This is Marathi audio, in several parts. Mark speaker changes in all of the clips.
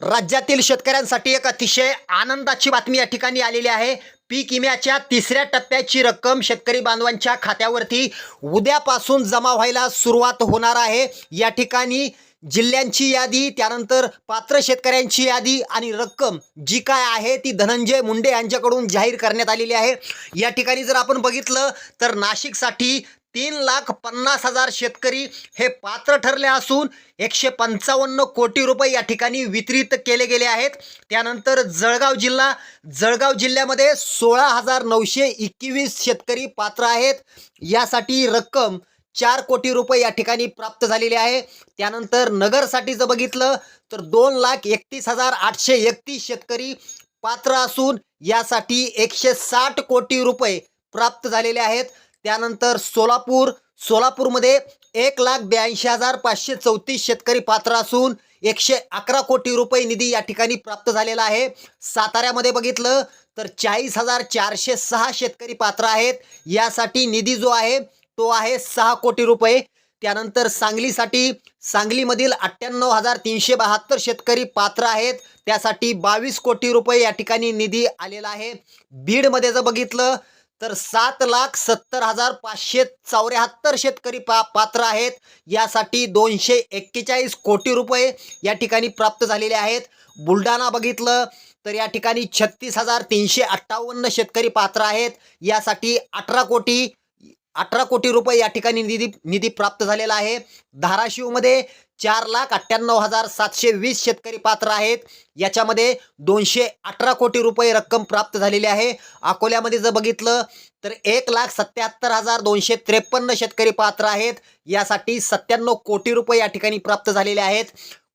Speaker 1: राज्यातील शेतकऱ्यांसाठी एक अतिशय आनंदाची बातमी या ठिकाणी आलेली आहे. पीक विम्याच्या तिसऱ्या टप्प्याची रक्कम शेतकरी बांधवांच्या खात्यावरती उद्यापासून जमा व्हायला सुरुवात होणार आहे. या ठिकाणी जिल्ह्यांची यादी त्यानंतर पात्र शेतकऱ्यांची यादी आणि रक्कम जी काय आहे ती धनंजय मुंडे यांच्याकडून जाहीर करण्यात आलेली आहे. या ठिकाणी जर आपण बघितलं तर नाशिकसाठी तीन लाख पन्नास हजार शेतकरी हे पात्र ठरले असून एकशे पंचावन्न कोटी रुपये या ठिकाणी वितरित केले गेले आहेत. त्यानंतर जळगाव जिल्हा जळगाव जिल्ह्यामध्ये सोळा हजार नऊशे एकवीस शेतकरी पात्र आहेत. यासाठी रक्कम चार कोटी रुपये या ठिकाणी प्राप्त झालेले आहे. त्यानंतर नगरसाठी जर बघितलं तर दोन लाख एकतीस हजार आठशे एकतीस शेतकरी पात्र असून यासाठी एकशे साठ कोटी रुपये प्राप्त झालेले आहेत. त्यानंतर सोलापूर सोलापूरमध्ये एक लाख ब्याऐंशी हजार पाचशे चौतीस शेतकरी पात्र असून एकशे अकरा कोटी रुपये निधी या ठिकाणी प्राप्त झालेला आहे. साताऱ्यामध्ये बघितलं तर चाळीस हजार चारशे सहा शेतकरी पात्र आहेत. यासाठी निधी जो आहे तो आहे सहा कोटी रुपये. त्यानंतर सांगलीसाठी सांगलीमधील अठ्ठ्याण्णव हजार तीनशे बहात्तर शेतकरी पात्र आहेत. त्यासाठी बावीस कोटी रुपये या ठिकाणी निधी आलेला आहे. बीडमध्ये जर बघितलं तर सात लाख सत्तर हजार पाचशे चौऱ्याहत्तर शेतकरी पा पात्र आहेत. यासाठी दोनशे एक्केचाळीस कोटी रुपये या ठिकाणी प्राप्त झालेले आहेत. बुलढाणा बघितलं तर या ठिकाणी छत्तीस हजार तीनशे अठ्ठावन्न शेतकरी पात्र आहेत. यासाठी अठरा कोटी अठरा कोटी रुपये या ठिकाणी निधी निधी प्राप्त झालेला आहे. धाराशिवमध्ये चार लाख अठ्ठ्याण्णव हजार सातशे वीस शेतकरी पात्र आहेत. याच्यामध्ये दोनशे अठरा कोटी रुपये रक्कम प्राप्त झालेली आहे. अकोल्यामध्ये जर बघितलं तर एक लाख सत्याहत्तर हजार दोनशे त्रेपन्न शेतकरी पात्र आहेत. यासाठी सत्त्याण्णव कोटी रुपये या ठिकाणी प्राप्त झालेले आहेत.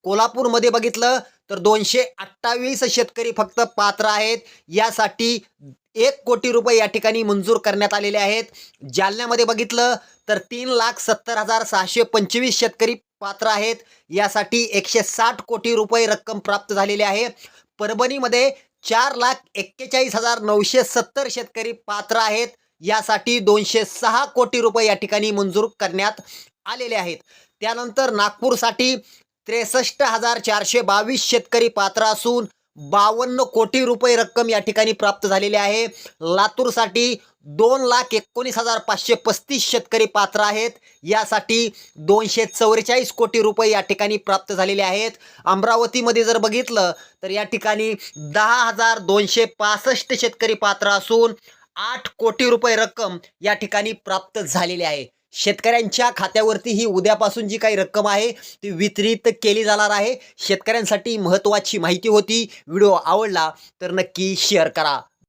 Speaker 1: कोल्हापूरमध्ये बघितलं तर दोनशे अठ्ठावीस शेतकरी फक्त पात्र आहेत. यासाठी एक कोटी रुपये या ठिकाणी मंजूर करण्यात आलेले आहेत. जालन्यामध्ये बघितलं तर तीन लाख सत्तर हजार सहाशे पंचवीस शेतकरी पात्र आहेत. यासाठी एकशे साठ कोटी रुपये रक्कम प्राप्त झालेली आहे. परभणीमध्ये चार लाख एक्केचाळीस हजार नऊशे सत्तर शेतकरी पात्र आहेत. यासाठी दोनशे सहा कोटी रुपये या ठिकाणी मंजूर करण्यात आलेले आहेत. त्यानंतर नागपूरसाठी त्रेसष्ट हजार चारशे बावीस शेतकरी पात्र असून बावन्न कोटी रुपये रक्कम या ठिकाणी प्राप्त झालेली आहे. लातूरसाठी दोन लाख एकोणीस हजार पाचशे पस्तीस शेतकरी पात्र आहेत. यासाठी दोनशे चौवेचाळीस कोटी रुपये या ठिकाणी प्राप्त झालेले आहेत. अमरावतीमध्ये जर बघितलं तर या ठिकाणी दहा हजार दोनशे पासष्ट शेतकरी पात्र असून आठ कोटी रुपये रक्कम या ठिकाणी प्राप्त झालेली आहे. शेतकऱ्यांच्या खात्यावरती ही उद्यापासून जी काही रक्कम आहे ती वितरित केली जाणार आहे. शेतकऱ्यांसाठी महत्त्वाची माहिती होती. व्हिडिओ आवडला तर नक्की शेअर करा.